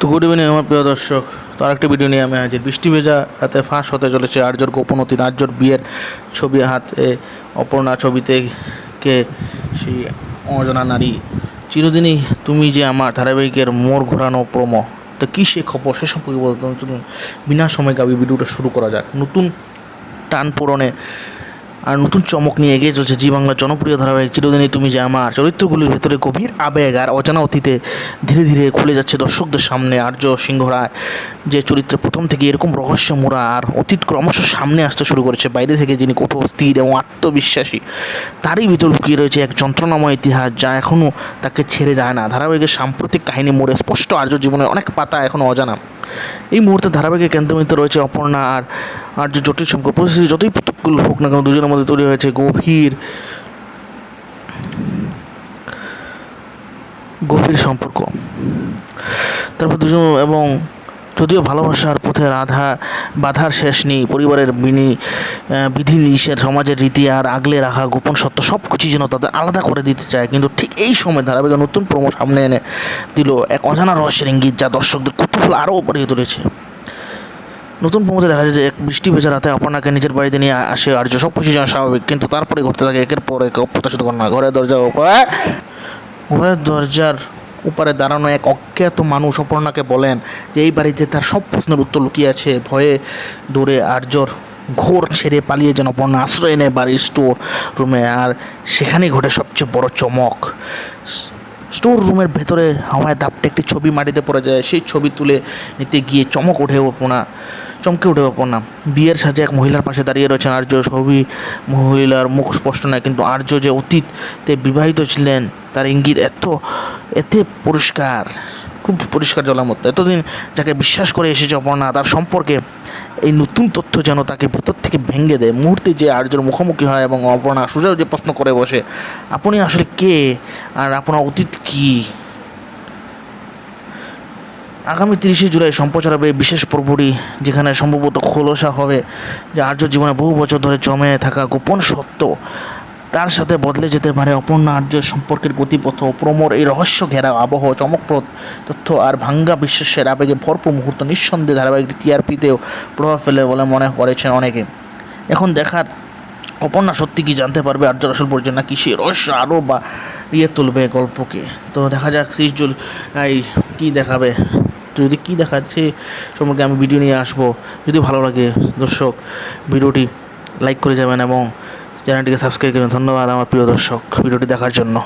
তো good evening আমার প্রিয় দর্শক। তো আরেকটি ভিডিও নিয়ে আমি হাজির। বৃষ্টি ভেজা রাতে ফাঁস হতে চলেছে আর্যর গোপন আর্যর বিয়ের ছবি হাতে। অপর্ণা ছবিতে কে? সেই অজানা নারী। চিরদিনই তুমি যে আমার ধারাবাহিকের মোড় ঘোরানো প্রমো। তো কী সে খবর? সে সম্পর্কে বলতে বিনা সময় গাবি ভিডিওটা শুরু করা যাক। নতুন টান পূরণে আর নতুন চমক নিয়ে এগিয়ে চলছে জি বাংলার জনপ্রিয় ধারাবাহিক চিরদিনই তুমি যে আমার। চরিত্রগুলির ভেতরে গভীর আবেগ আর অজানা অতীতে ধীরে ধীরে খুলে যাচ্ছে দর্শকদের সামনে আর্য সিংহ রায় যে চরিত্রে প্রথম থেকে এরকম রহস্য মোড়া আর অতীত ক্রমশ সামনে আসতে শুরু করেছে, বাইরে থেকে যিনি কঠোর, স্থির এবং আত্মবিশ্বাসী, তারই ভিতর লুকিয়ে রয়েছে এক যন্ত্রণাময় ইতিহাস যা এখনও তাকে ছেড়ে যায় না। ধারাবাহিকের সাম্প্রতিক কাহিনী মোড়ে স্পষ্ট আর্য জীবনের অনেক পাতা এখনও অজানা। এই মুহূর্তে ধারাবাহিকের কেন্দ্রমিত রয়েছে অপর্ণা আর আর যে জটিল সম্পর্ক পরিস্থিতি যতই প্রতিকূল হোক না কেন দুজনের মধ্যে তৈরি হয়েছে গভীর গভীর সম্পর্ক। তারপর দুজন এবং যদিও ভালোবাসার পথে রাধা বাধার শেষ নেই, পরিবারের বিনি নিষেধ, সমাজের রীতি আর আগলে রাখা গোপন সত্য সব কিছু যেন তাদের আলাদা করে দিতে চায়। কিন্তু ঠিক এই সময় ধারাবাহিক নতুন প্রমো সামনে এনে দিল এক অজানা রহস্যের ইঙ্গিত যা দর্শকদের কুতূহল আরও বাড়িয়ে তুলেছে। নতুন প্রমোতে দেখা যায় যে এক বৃষ্টি ভেজা রাতে আপনাকে নিজের বাড়িতে নিয়ে আসে আর্য। সব কিছু যেন স্বাভাবিক, কিন্তু তারপরে ঘটতে থাকে একের পর এক অপ্রত্যাশিত ঘটনা। ঘরের দরজা উপরে ঘরের দরজার উপরে দাঁড়ানো এক অজ্ঞাত মানুষ অপর্ণাকে বলেন যে, এই বাড়িতে তার সব প্রশ্নের উত্তর লুকিয়ে আছে। ভয়ে দৌড়ে আর্যর ঘোর ছেড়ে পালিয়ে যেন অপর্ণা। আশ্রয় নেয় বাড়ির স্টোর রুমে। আর সেখানেই ঘটে সবচেয়ে বড় চমক। স্টোর রুমের ভেতরে হাওয়ায় দাপটে একটি ছবি মাটিতে পড়ে যায়। সেই ছবি তুলে নিতে গিয়ে চমক ওঠে অপর্ণা। চমকে উঠে অপর্ণা। বিয়ের সাজে এক মহিলার পাশে দাঁড়িয়ে রয়েছেন আর্য। ছবি মহিলার মুখ স্পষ্ট নয়, কিন্তু আর্য যে অতীতে বিবাহিত ছিলেন, তার ইঙ্গিত এত এতে পরিষ্কার, খুব পরিষ্কার জলের মতো এতদিন যাকে বিশ্বাস করে এসেছে অপর্ণা, তার সম্পর্কে এই নতুন তথ্য যেন তাকে ভেতর থেকে ভেঙে দেয়। মুহূর্তে যে আর্যর মুখোমুখি হয় এবং অপর্ণা সুযোগ যে প্রশ্ন করে বসে, আপনি আসলে কে? আর আপনার অতীত কী? আগামী তিরিশে জুলাই সম্প্রচার হবে বিশেষ পর্বটি, যেখানে সম্ভবত খোলসা হবে, যে আর্য জীবনে বহু বছর ধরে জমে থাকা গোপন সত্য। তার সাথে বদলে যেতে পারে অপর্ণা আর্য সম্পর্কের গতিপথ প্রমোর এই রহস্য ঘেরা আবহ চমকপ্রদ তথ্য আর ভাঙ্গা বিশ্বাসের আবেগে ভরপুর মুহূর্ত নিঃসন্দেহে ধারাবাহিক টিআরপিতেও প্রভাব ফেলে বলে মনে করেছেন অনেকে। এখন দেখার অপর্ণা সত্যি কি জানতে পারবে আর্য আসল পরিচয় নাকি সে রহস্য আরও বা ইয়ে তুলবে গল্পকে? তো দেখা যাক ত্রিশ জুল এই কী দেখাবে? যদি কী দেখাচ্ছে সম্পর্কে আমি ভিডিও নিয়ে আসব। যদি ভালো লাগে দর্শক ভিডিওটি লাইক করে যাবেন এবং চ্যানেলটিকে সাবস্ক্রাইব করুন। ধন্যবাদ আমার প্রিয় দর্শক ভিডিওটি দেখার জন্য।